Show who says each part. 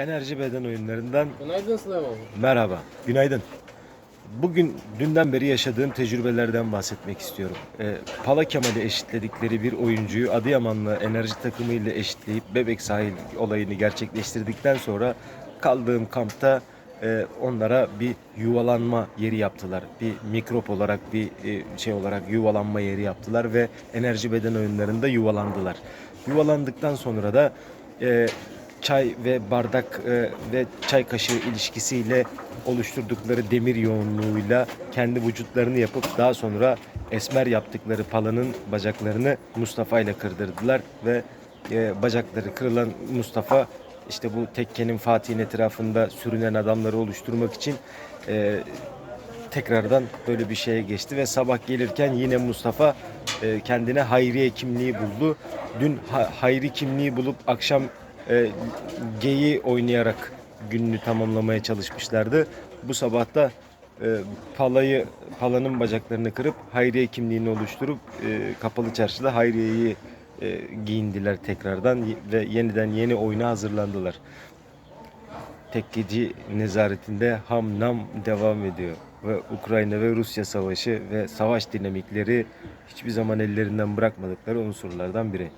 Speaker 1: Enerji Beden Oyunlarından
Speaker 2: Günaydın Süleyman.
Speaker 1: merhaba. Günaydın. Bugün dünden beri yaşadığım tecrübelerden bahsetmek istiyorum. Ee, Pala Kemal'i eşitledikleri bir oyuncuyu Adıyamanlı enerji takımı ile eşitleyip Bebek sahil olayını gerçekleştirdikten sonra kaldığım kampta e, onlara bir yuvalanma yeri yaptılar. Bir mikrop olarak bir e, şey olarak yuvalanma yeri yaptılar ve enerji beden oyunlarında yuvalandılar. Yuvalandıktan sonra da e, çay ve bardak e, ve çay kaşığı ilişkisiyle oluşturdukları demir yoğunluğuyla kendi vücutlarını yapıp daha sonra esmer yaptıkları palanın bacaklarını Mustafa ile kırdırdılar ve e, bacakları kırılan Mustafa işte bu tekkenin Fatih'in etrafında sürünen adamları oluşturmak için e, tekrardan böyle bir şeye geçti ve sabah gelirken yine Mustafa e, kendine Hayriye kimliği buldu. Dün ha- Hayri kimliği bulup akşam e, geyi oynayarak gününü tamamlamaya çalışmışlardı. Bu sabah da e, palayı palanın bacaklarını kırıp Hayriye kimliğini oluşturup e, kapalı çarşıda Hayriye'yi e, giyindiler tekrardan ve yeniden yeni oyuna hazırlandılar. Tekkeci nezaretinde ham nam devam ediyor. Ve Ukrayna ve Rusya savaşı ve savaş dinamikleri hiçbir zaman ellerinden bırakmadıkları unsurlardan biri.